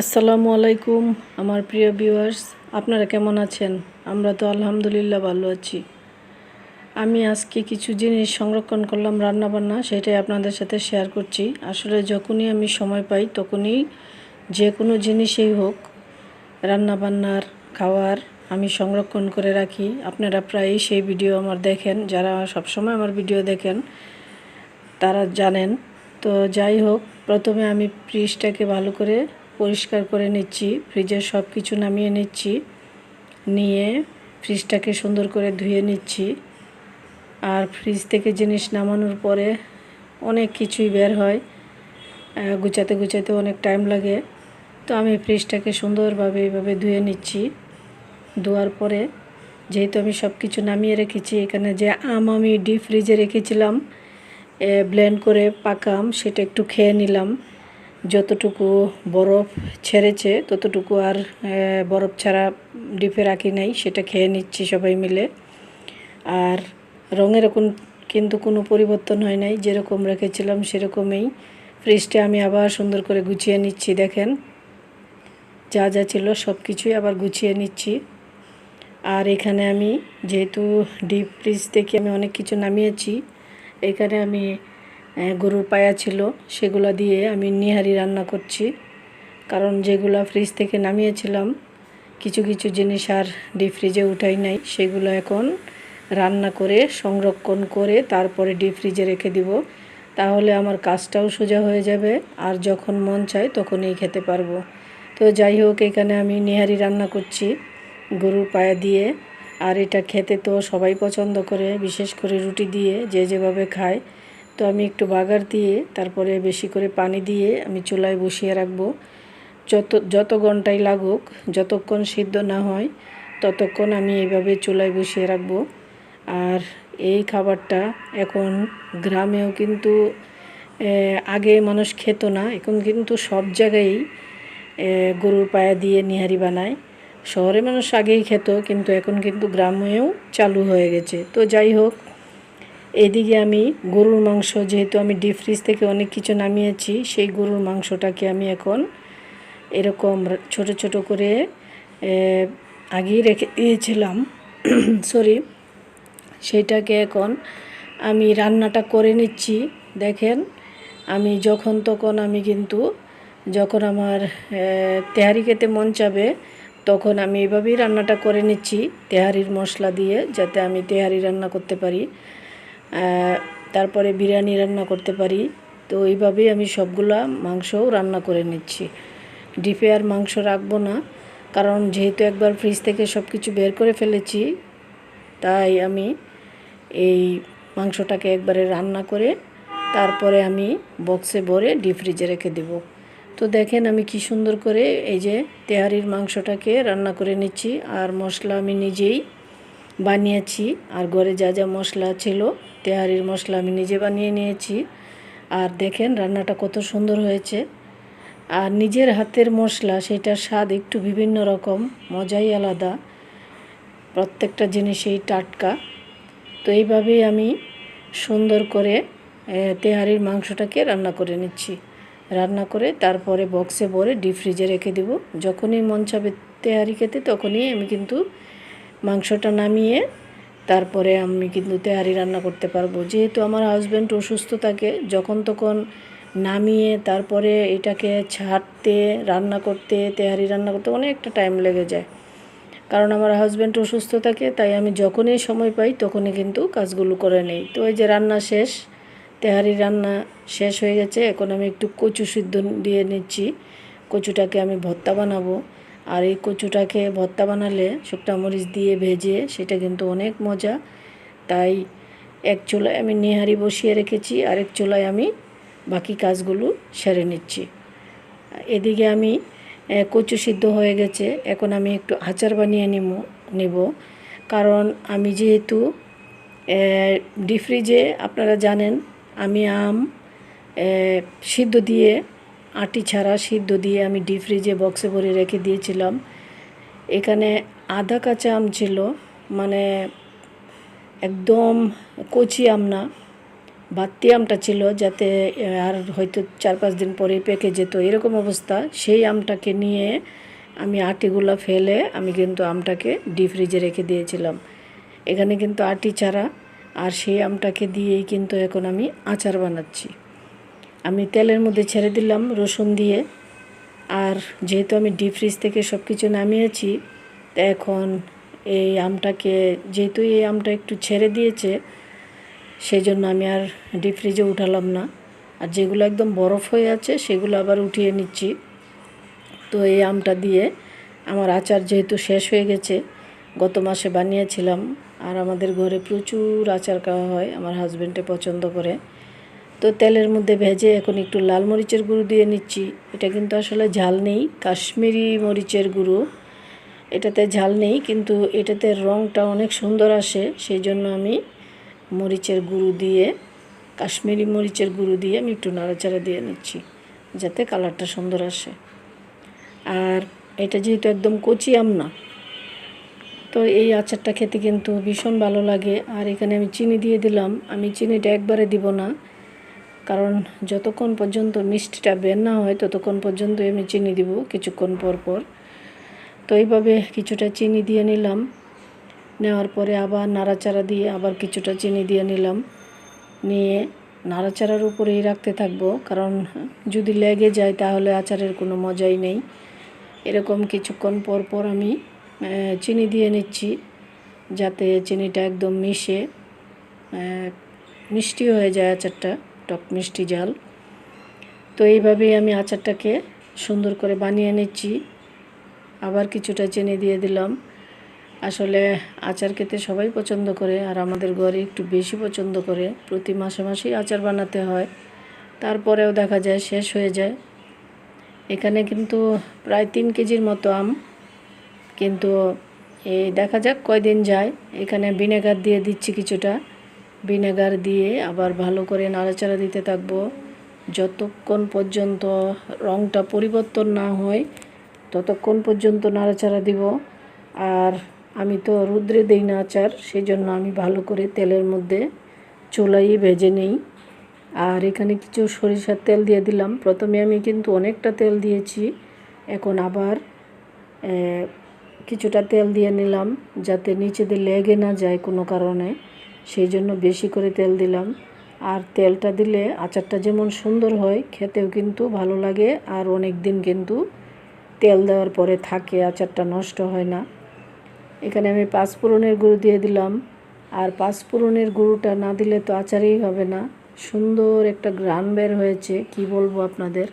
আসসালামু আলাইকুম, আমার প্রিয় ভিউয়ার্স আপনারা কেমন আছেন? আমরা তো আলহামদুলিল্লাহ ভালো আছি। আমি আজকে কিছু জিনিস সংরক্ষণ করলাম রান্না বান্না সেটাই আপনাদের সাথে শেয়ার করছি। আসলে যখনই আমি সময় পাই, তখনই যে কোনো জিনিসেই হোক রান্না বান্নার খাওয়ার, আমি সংরক্ষণ করে রাখি। আপনারা প্রায়ই সেই ভিডিও আমার দেখেন, যারা সবসময় আমার ভিডিও দেখেন, তারা জানেন। তো যাই হোক, প্রথমে আমি ফ্রিজটাকে ভালো করে পরিষ্কার করে নিচ্ছি ফ্রিজের সব কিছু নামিয়ে নিচ্ছি, নিয়ে ফ্রিজটাকে সুন্দর করে ধুয়ে নিচ্ছি। আর ফ্রিজ থেকে জিনিস নামানোর পরে অনেক কিছুই বের হয় গুছাতে গুছাতে অনেক টাইম লাগে। তো আমি ফ্রিজটাকে সুন্দরভাবে এইভাবে ধুয়ে নিচ্ছি। ধোয়ার পরে যেহেতু আমি সব কিছু নামিয়ে রেখেছি, এখানে যে আম আমি ডিপ ফ্রিজে রেখেছিলাম ব্লেন্ড করে পাকাম সেটা একটু খেয়ে নিলাম। যতটুকু বরফ ছেড়েছে, ততটুকু আর বরফ ছাড়া ডিপে রাখি নাই, সেটা খেয়ে নিচ্ছি সবাই মিলে। আর রঙের এখন কিন্তু কোনো পরিবর্তন হয় নাই, যেরকম রেখেছিলাম সেরকমই। ফ্রিজটা আমি আবার সুন্দর করে গুছিয়ে নিচ্ছি, দেখেন। যা যা ছিল সব কিছুই আবার গুছিয়ে নিচ্ছি। আর এখানে আমি যেহেতু ডিপ ফ্রিজ থেকে আমি অনেক কিছু নামিয়েছি, এখানে আমি গরুর পায়া ছিল, সেগুলো দিয়ে আমি নিহারি রান্না করছি। কারণ যেগুলো ফ্রিজ থেকে নামিয়েছিলাম, কিছু কিছু জিনিস আর ডিপ ফ্রিজে উঠাই নাই, সেগুলো এখন রান্না করে, সংরক্ষণ করে তারপরে ডিপ ফ্রিজে রেখে দিব। তাহলে আমার কাজটাও সোজা হয়ে যাবে, আর যখন মন চায় তখনই খেতে পারব। তো যাই হোক, এখানে আমি নিহারি রান্না করছি, গরুর পায়া দিয়ে। আর এটা খেতে তো সবাই পছন্দ করে, বিশেষ করে রুটি দিয়ে, যে যেভাবে খায়। তো আমি একটু বাগার দিয়ে, তারপরে বেশি করে পানি দিয়ে আমি চুলায় বসিয়ে রাখব। যত যত ঘন্টাই লাগুক, যতক্ষণ সিদ্ধ না হয়, ততক্ষণ আমি এইভাবে চুলায় বসিয়ে রাখব। আর এই খাবারটা এখন গ্রামেও কিন্তু আগে মানুষ খেত না, এখন কিন্তু সব জায়গায় গরুর পায়া দিয়ে নিহারি বানায়। শহরে মানুষ আগেই খেত, কিন্তু এখন কিন্তু গ্রামেও চালু হয়ে গেছে। তো যাই হোক এদিকে আমি গরুর মাংস, যেহেতু আমি ডিপ ফ্রিজ থেকে অনেক কিছু নামিয়েছি, সেই গরুর মাংসটাকে আমি এখন এরকম ছোট ছোট করে আগেই রেখে দিয়েছিলাম। সরি সেইটাকে এখন আমি রান্নাটা করে নিচ্ছি। দেখেন, আমি যখন তখন আমি কিন্তু, যখন আমার তেহারি খেতে মন চাবে, তখন আমি এভাবেই রান্নাটা করে নিচ্ছি, তেহারির মশলা দিয়ে, যাতে আমি তেহারি রান্না করতে পারি। তারপরে বিরিয়ানি রান্না করতে পারি। তো এইভাবেই আমি সবগুলা মাংসও রান্না করে নিচ্ছি। ডিপে আর মাংস রাখব না, কারণ যেহেতু একবার ফ্রিজ থেকে সব কিছু বের করে ফেলেছি, তাই আমি এই মাংসটাকে একবারে রান্না করে তারপরে আমি বক্সে ভরে ডিপ ফ্রিজে রেখে দেব। তো দেখেন আমি কি সুন্দর করে এই যে তেহারির মাংসটাকে রান্না করে নিচ্ছি, আর মশলা আমি নিজেই বানিয়েছি। আর ঘরে যা যা মশলা ছিল, তেহারির মশলা আমি নিজে বানিয়ে নিয়েছি। আর দেখেন রান্নাটা কত সুন্দর হয়েছে। আর নিজের হাতের মশলা, সেটার স্বাদ একটু বিভিন্ন রকম, মজাই আলাদা। প্রত্যেকটা জিনিসেই টাটকা। তো এইভাবেই আমি সুন্দর করে তেহারির মাংসটাকে রান্না করে নিচ্ছি। রান্না করে তারপরে বক্সে ভরে ডিপ ফ্রিজে রেখে দেব। যখনই মন চাবে তেহারি খেতে, তখনই আমি কিন্তু মাংসটা নামিয়ে তারপরে আমি কিন্তু তেহারি রান্না করতে পারব। যেহেতু আমার হাজব্যান্ড অসুস্থ থাকে, যখন তখন নামিয়ে তারপরে এটাকে ছাড়তে, রান্না করতে, তেহারি রান্না করতে অনেকটা টাইম লেগে যায়। কারণ আমার হাজব্যান্ড অসুস্থ থাকে, তাই আমি যখনই সময় পাই তখনই কিন্তু কাজগুলো করে নেই। তো এই যে রান্না শেষ, তেহারি রান্না শেষ হয়ে গেছে, এখন আমি একটু কচু সিদ্ধ দিয়ে নিচ্ছি। কচুটাকে আমি ভর্তা বানাবো। আর এই কচুটাকে ভর্তা বানালে শুকনা মরিচ দিয়ে ভেজে সেটা কিন্তু অনেক মজা। তাই এক চুলায় আমি নেহারি বসিয়ে রেখেছি আরেক চুলায় আমি বাকি কাজগুলো সেরে নিচ্ছি। এদিকে আমি কচু সিদ্ধ হয়ে গেছে। এখন আমি একটু আচার বানিয়ে নিব নেব। কারণ আমি যেহেতু ডিপ ফ্রিজে, আপনারা জানেন, আমি আম সিদ্ধ দিয়ে আটি ছাড়া সিদ্ধ দিয়ে আমি ডিপ ফ্রিজে বক্সে ভরে রেখে দিয়েছিলাম। এখানে আধা কাঁচা আম ছিল মানে একদম কচি আম না বাত্তি আমটা ছিল যাতে আর হয়তো চার পাঁচ দিন পরে পেকে যেত। এরকম অবস্থা। সেই আমটাকে নিয়ে আমি আটিগুলো ফেলে আমি কিন্তু আমটাকে ডিপ ফ্রিজে রেখে দিয়েছিলাম। এখানে কিন্তু আটি ছাড়া, আর সেই আমটাকে দিয়েই কিন্তু এখন আমি আচার বানাচ্ছি। আমি তেলের মধ্যে ছেড়ে দিলাম, রসুন দিয়ে। আর যেহেতু আমি ডিপ ফ্রিজ থেকে সব কিছু নামিয়েছি এখন এই আমটাকে, যেহেতু এই আমটা একটু ছেড়ে দিয়েছে সেই জন্য আমি আর ডিপ ফ্রিজে উঠালাম না। আর যেগুলো একদম বরফ হয়ে আছে, সেগুলো আবার উঠিয়ে নিচ্ছি। তো এই আমটা দিয়ে আমার আচার যেহেতু শেষ হয়ে গেছে, গত মাসে বানিয়েছিলাম। আর আমাদের ঘরে প্রচুর আচার খাওয়া হয়, আমার হাজব্যান্ডে পছন্দ করে। তো তেলের মধ্যে ভেজে এখন একটু লাল মরিচের গুঁড়ো দিয়ে নিচ্ছি। এটা কিন্তু আসলে ঝাল নেই, কাশ্মীরি মরিচের গুঁড়ো। এটাতে ঝাল নেই, কিন্তু এটাতে রঙটা অনেক সুন্দর আসে সেই জন্য আমি মরিচের গুঁড়ো দিয়ে, কাশ্মীরি মরিচের গুঁড়ো দিয়ে আমি একটু নাড়াচাড়া দিয়ে নিচ্ছি, যাতে কালারটা সুন্দর আসে। আর এটা যেহেতু একদম কচি আম না, তো এই আচারটা খেতে কিন্তু ভীষণ ভালো লাগে। আর এখানে আমি চিনি দিয়ে দিলাম, আমি চিনিটা একবারে দিব না। কারণ যতক্ষণ পর্যন্ত মিষ্টিটা বের না হয়, ততক্ষণ পর্যন্ত আমি চিনি দিব কিছুক্ষণ পর পর। তো এইভাবে কিছুটা চিনি দিয়ে নিলাম। নেওয়ার পরে আবার নাড়াচাড়া দিয়ে আবার কিছুটা চিনি দিয়ে নিলাম। নিয়ে নাড়াচাড়ার উপরেই রাখতে থাকব, কারণ যদি লেগে যায় তাহলে আচারের কোনো মজাই নেই। এরকম কিছুক্ষণ পর পর আমি চিনি দিয়ে নিচ্ছি, যাতে চিনিটা একদম মিশে মিষ্টি হয়ে যায় আচারটা। টক মিষ্টি জাল। তো এইভাবেই আমি আচারটাকে সুন্দর করে বানিয়ে নিচ্ছি। আবার কিছুটা চিনি দিয়ে দিলাম। আসলে আচার খেতে সবাই পছন্দ করে, আর আমাদের ঘরে একটু বেশি পছন্দ করে। প্রতি মাসে মাসেই আচার বানাতে হয়। তারপরেও দেখা যায় শেষ হয়ে যায়। এখানে কিন্তু প্রায় তিন কেজির মতো আম। কিন্তু এই দেখা যাক কয়দিন যায়। এখানে ভিনেগার দিয়ে দিচ্ছি কিছুটা। ভিনেগার দিয়ে আবার ভালো করে নাড়াচাড়া দিতে থাকব। যতক্ষণ পর্যন্ত রঙটা পরিবর্তন না হয়, ততক্ষণ পর্যন্ত নাড়াচাড়া দিব। আর আমি তো রুদ্রে দেই না আচার সেই জন্য আমি ভালো করে তেলের মধ্যে চুলাই ভেজে নেই। আর এখানে কিছু সরিষার তেল দিয়ে দিলাম। প্রথমে আমি কিন্তু অনেকটা তেল দিয়েছি, এখন আবার কিছুটা তেল দিয়ে নিলাম, যাতে নিচেতে লেগে না যায় কোনো কারণে। সেই জন্য বেশি করে তেল দিলাম। আর তেলটা দিলে আচারটা যেমন সুন্দর হয়, খেতেও কিন্তু ভালো লাগে। আর অনেক দিন কিন্তু তেল দেওয়ার পরে থাকে, আচারটা নষ্ট হয় না। এখানে আমি পাঁচফোড়নের গুঁড়ো দিয়ে দিলাম। আর পাঁচফোড়নের গুঁড়োটা না দিলে তো আচারই হবে না। সুন্দর একটা গ্রান বের হয়েছে, কি বলব আপনাদের?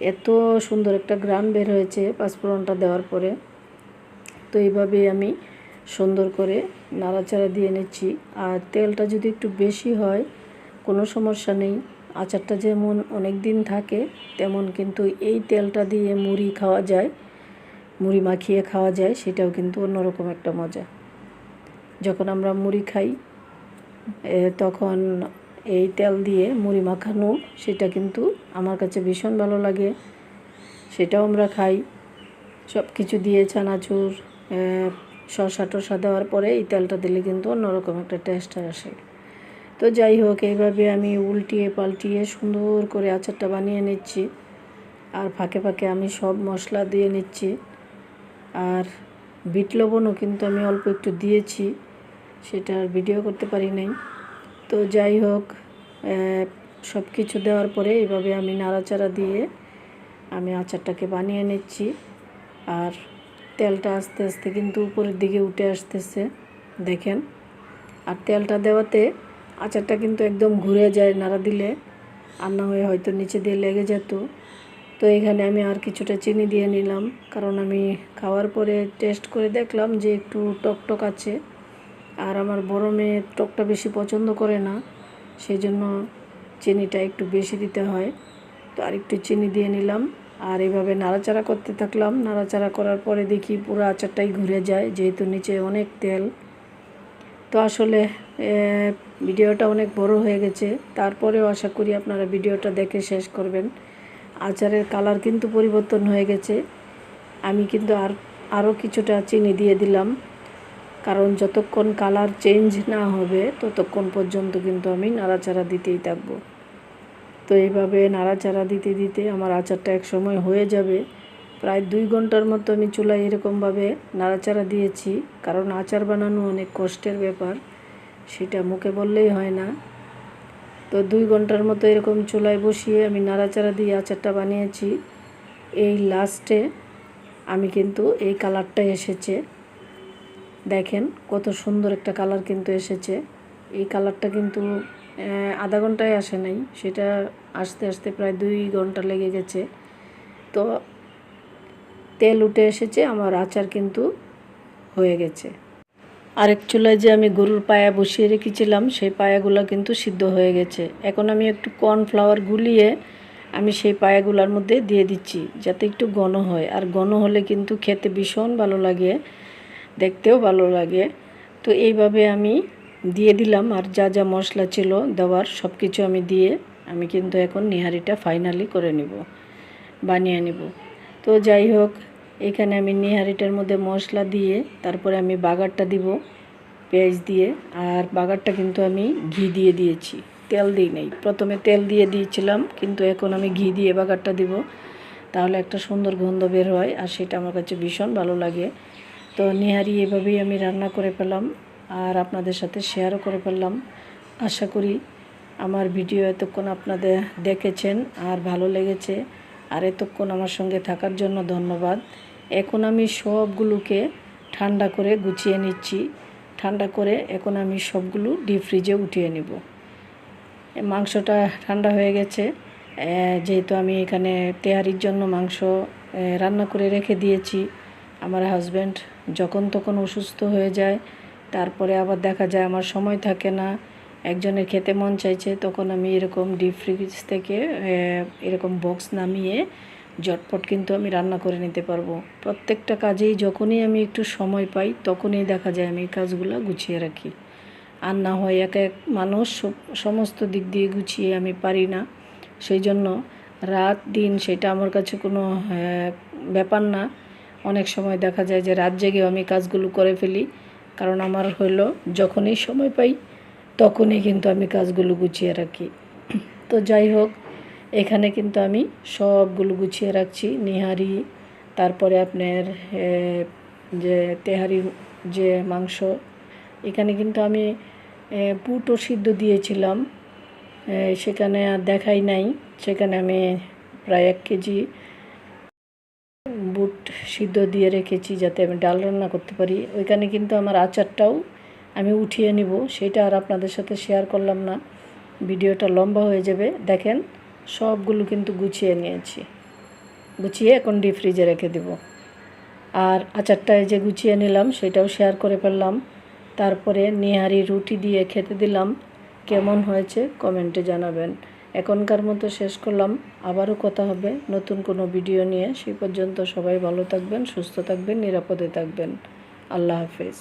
এত সুন্দর একটা গ্রান বের হয়েছে পাঁচফোড়নটা দেওয়ার পরে। তো এইভাবেই আমি সুন্দর করে নাড়াচাড়া দিয়ে নিচ্ছি। আর তেলটা যদি একটু বেশি হয়, কোনো সমস্যা নেই। আচারটা যেমন অনেক দিন থাকে, তেমন কিন্তু এই তেলটা দিয়ে মুড়ি খাওয়া যায়, মুড়ি মাখিয়ে খাওয়া যায়, সেটাও কিন্তু অন্যরকম একটা মজা। যখন আমরা মুড়ি খাই তখন এই তেল দিয়ে মুড়ি মাখানো, সেটা কিন্তু আমার কাছে ভীষণ ভালো লাগে। সেটাও আমরা খাই। সব কিছু দিয়ে চানাচুর শসা টসা দেওয়ার পরে এই তেলটা দিলে কিন্তু অন্যরকম একটা টেস্ট আসে। তো যাই হোক, এইভাবে আমি উল্টিয়ে পাল্টিয়ে সুন্দর করে আচারটা বানিয়ে নিচ্ছি। আর ফাঁকে ফাঁকে আমি সব মশলা দিয়ে নিচ্ছি। আর বিট লবণও কিন্তু আমি অল্প একটু দিয়েছি, সেটা আর ভিডিও করতে পারি নাই। তো যাই হোক সব কিছু দেওয়ার পরে এভাবে আমি নাড়াচাড়া দিয়ে আমি আচারটাকে বানিয়ে নিচ্ছি। আর তেলটা আস্তে আস্তে কিন্তু উপরের দিকে উঠে আসতেছে, দেখেন। আর তেলটা দেওয়াতে আচারটা কিন্তু একদম ঘুরে যায় নাড়া দিলে, আর না হয়ে হয়তো নিচে দিয়ে লেগে যেত। তো এখানে আমি আর কিছুটা চিনি দিয়ে নিলাম, কারণ আমি খাওয়ার পরে টেস্ট করে দেখলাম যে একটু টক টক আছে। আর আমার বড় মেয়ে টকটা বেশি পছন্দ করে না সেই জন্য চিনিটা একটু বেশি দিতে হয়। তো আর একটু চিনি দিয়ে নিলাম। আর এইভাবে নাড়াচাড়া করতে থাকলাম। নাড়াচাড়া করার পরে দেখি পুরো আচারটাই ঘুরে যায়, যেহেতু নিচে অনেক তেল। তো আসলে ভিডিওটা অনেক বড় হয়ে গেছে। তারপরেও আশা করি আপনারা ভিডিওটা দেখে শেষ করবেন। আচারের কালার কিন্তু পরিবর্তন হয়ে গেছে। আমি কিন্তু আর, আরও কিছুটা চিনি দিয়ে দিলাম। কারণ যতক্ষণ কালার চেঞ্জ না হবে, ততক্ষণ পর্যন্ত কিন্তু আমি নাড়াচাড়া দিতেই থাকব। তো এইভাবে নাড়াচাড়া দিতে দিতে আমার আচারটা এক সময় হয়ে যাবে। প্রায় দুই ঘণ্টার মতো আমি চুলায় এরকমভাবে নাড়াচাড়া দিয়েছি, কারণ আচার বানানো অনেক কষ্টের ব্যাপার, সেটা মুখে বললেই হয় না। তো দুই ঘণ্টার মতো এরকম চুলায় বসিয়ে আমি নাড়াচাড়া দিয়ে আচারটা বানিয়েছি। এই লাস্টে আমি কিন্তু এই কালারটা এসেছে। দেখেন কত সুন্দর একটা কালার কিন্তু এসেছে। এই কালারটা কিন্তু আধা ঘন্টায় আসে নাই। সেটা আসতে আসতে প্রায় দুই ঘণ্টা লেগে গেছে। তো তেল উঠে এসেছে, আমার আচার কিন্তু হয়ে গেছে। আরেক চুলায় যে আমি গরুর পায়া বসিয়ে রেখেছিলাম, সেই পায়াগুলো কিন্তু সিদ্ধ হয়ে গেছে। এখন আমি একটু কর্নফ্লাওয়ার গুলিয়ে আমি সেই পায়াগুলোর মধ্যে দিয়ে দিচ্ছি, যাতে একটু ঘন হয়। আর ঘন হলে কিন্তু খেতে ভীষণ ভালো লাগে, দেখতেও ভালো লাগে। তো এইভাবে আমি দিয়ে দিলাম আর যা যা মশলা ছিল দেওয়ার সব কিছু আমি দিয়ে আমি কিন্তু এখন নিহারিটা ফাইনালি করে নিব, বানিয়ে নিব। তো যাই হোক, এখানে আমি নিহারিটার মধ্যে মশলা দিয়ে তারপরে আমি বাগারটা দিব পেঁয়াজ দিয়ে আর বাগারটা কিন্তু আমি ঘি দিয়ে দিয়েছি, তেল দিই নেই। প্রথমে তেল দিয়ে দিয়েছিলাম কিন্তু এখন আমি ঘি দিয়ে বাগারটা দিব, তাহলে একটা সুন্দর গন্ধ বের হয় আর সেটা আমার কাছে ভীষণ ভালো লাগে। তো নিহারি এভাবেই আমি রান্না করে পেলাম। আর আপনাদের সাথে শেয়ারও করে ফেললাম। আশা করি আমার ভিডিও এতক্ষণ আপনাদের দেখেছেন আর ভালো লেগেছে। আর এতক্ষণ আমার সঙ্গে থাকার জন্য ধন্যবাদ। এখন আমি সবগুলোকে ঠান্ডা করে গুছিয়ে নিচ্ছি। ঠান্ডা করে এখন আমি সবগুলো ডিপ ফ্রিজে উঠিয়ে নেব। মাংসটা ঠান্ডা হয়ে গেছে। যেহেতু আমি এখানে তেহারির জন্য মাংস রান্না করে রেখে দিয়েছি, আমার হাজব্যান্ড যখন তখন অসুস্থ হয়ে যায় তারপরে আবার দেখা যায় আমার সময় থাকে না। একজনের খেতে মন চাইছে, তখন আমি এরকম ডিপ ফ্রিজ থেকে এরকম বক্স নামিয়ে ঝটপট কিন্তু আমি রান্না করে নিতে পারব। প্রত্যেকটা কাজেই যখনই আমি একটু সময় পাই, তখনই দেখা যায় আমি কাজগুলো গুছিয়ে রাখি। আর না হয় এক এক মানুষ সমস্ত দিক দিয়ে গুছিয়ে আমি পারি না। সেই জন্য রাত, দিন সেটা আমার কাছে কোনো ব্যাপার না। অনেক সময় দেখা যায় যে রাত জেগেও আমি কাজগুলো করে ফেলি। কারণ আমার হলো যখনই সময় পাই, তখনই কিন্তু আমি কাজগুলো গুছিয়ে রাখি। তো যাই হোক, এখানে কিন্তু আমি সবগুলো গুছিয়ে রাখছি। নিহারি, তারপরে আপনার যে তেহারি, যে মাংস, এখানে কিন্তু আমি পুটো সিদ্ধ দিয়েছিলাম। সেখানে আর দেখাই নাই। সেখানে আমি প্রায় এক কেজি সিদ্ধ দিয়ে রেখেছি যাতে আমি ডাল রান্না করতে পারি। ওইখানে কিন্তু আমার আচারটাও আমি উঠিয়ে নিব, সেটা আর আপনাদের সাথে শেয়ার করলাম না। ভিডিওটা লম্বা হয়ে যাবে। দেখেন, সবগুলো কিন্তু গুছিয়ে নিয়েছি। গুছিয়ে এখন ডিপ ফ্রিজে রেখে দেব। আর আচারটা যে গুছিয়ে নিলাম, সেটাও শেয়ার করে ফেললাম। তারপরে নিহারি রুটি দিয়ে খেতে দিলাম। কেমন হয়েছে কমেন্টে জানাবেন। এখনকার মতো শেষ করলাম। আবারও কথা হবে নতুন কোনো ভিডিও নিয়ে। সেই পর্যন্ত সবাই ভালো থাকবেন, সুস্থ থাকবেন, নিরাপদে থাকবেন। আল্লাহ হাফেজ।